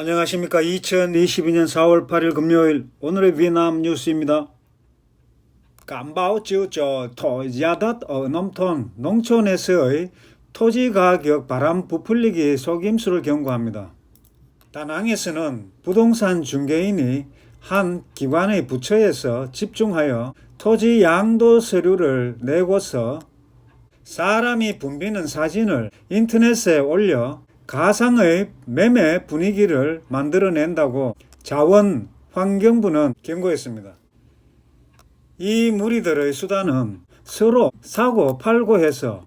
안녕하십니까. 2022년 4월 8일 금요일 오늘의 비et남 뉴스입니다. 깜바오 찌우쩌 토야닷 어넘톤 농촌에서의 토지 가격 바람 부풀리기 속임수를 경고합니다. 다낭에서는 부동산 중개인이 한 기관의 부처에서 집중하여 토지 양도 서류를 내고서 사람이 붐비는 사진을 인터넷에 올려 가상의 매매 분위기를 만들어낸다고 자원 환경부는 경고했습니다. 이 무리들의 수단은 서로 사고 팔고 해서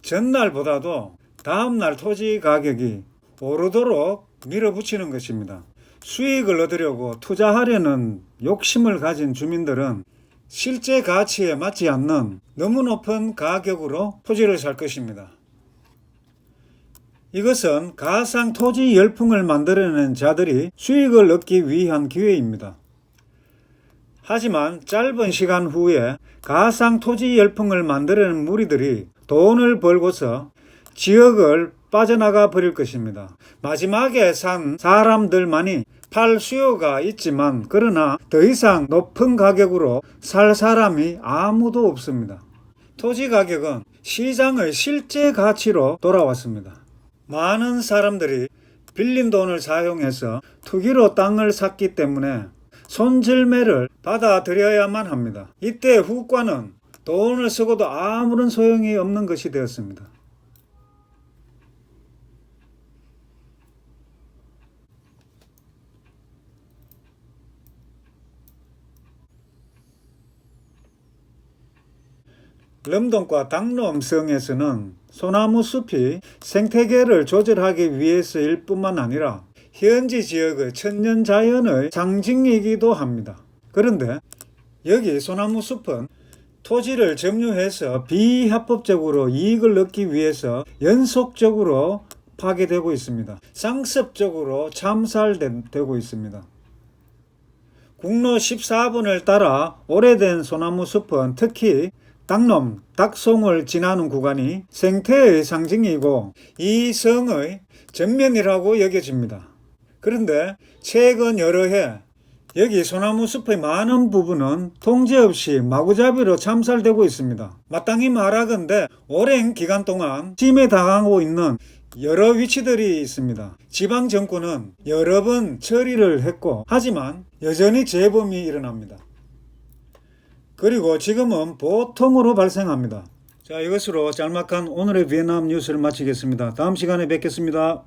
전날보다도 다음날 토지 가격이 오르도록 밀어붙이는 것입니다. 수익을 얻으려고 투자하려는 욕심을 가진 주민들은 실제 가치에 맞지 않는 너무 높은 가격으로 토지를 살 것입니다. 이것은 가상 토지 열풍을 만들어낸 자들이 수익을 얻기 위한 기회입니다. 하지만 짧은 시간 후에 가상 토지 열풍을 만들어낸 무리들이 돈을 벌고서 지역을 빠져나가 버릴 것입니다. 마지막에 산 사람들만이 팔 수요가 있지만 그러나 더 이상 높은 가격으로 살 사람이 아무도 없습니다. 토지 가격은 시장의 실제 가치로 돌아왔습니다. 많은 사람들이 빌린 돈을 사용해서 투기로 땅을 샀기 때문에 손절매를 받아들여야만 합니다. 이때 후과는 돈을 쓰고도 아무런 소용이 없는 것이 되었습니다. lâm 동과 당롬성에서는 소나무 숲이 생태계를 조절하기 위해서일 뿐만 아니라 현지 지역의 천년 자연의 상징이기도 합니다. 그런데 여기 소나무 숲은 토지를 점유해서 비합법적으로 이익을 얻기 위해서 연속적으로 파괴되고 있습니다. 상습적으로 참살되고 있습니다. 국로 14번을 따라 오래된 소나무 숲은 특히 닭놈, 닭송을 지나는 구간이 생태의 상징이고 이 성의 전면이라고 여겨집니다. 그런데 최근 여러 해 여기 소나무 숲의 많은 부분은 통제 없이 마구잡이로 참살되고 있습니다. 마땅히 말하건대 오랜 기간 동안 침해 당하고 있는 여러 위치들이 있습니다. 지방 정권은 여러 번 처리를 했고 하지만 여전히 재범이 일어납니다. 그리고 지금은 보통으로 발생합니다. 자, 이것으로 짤막한 오늘의 비엔남 뉴스를 마치겠습니다. 다음 시간에 뵙겠습니다.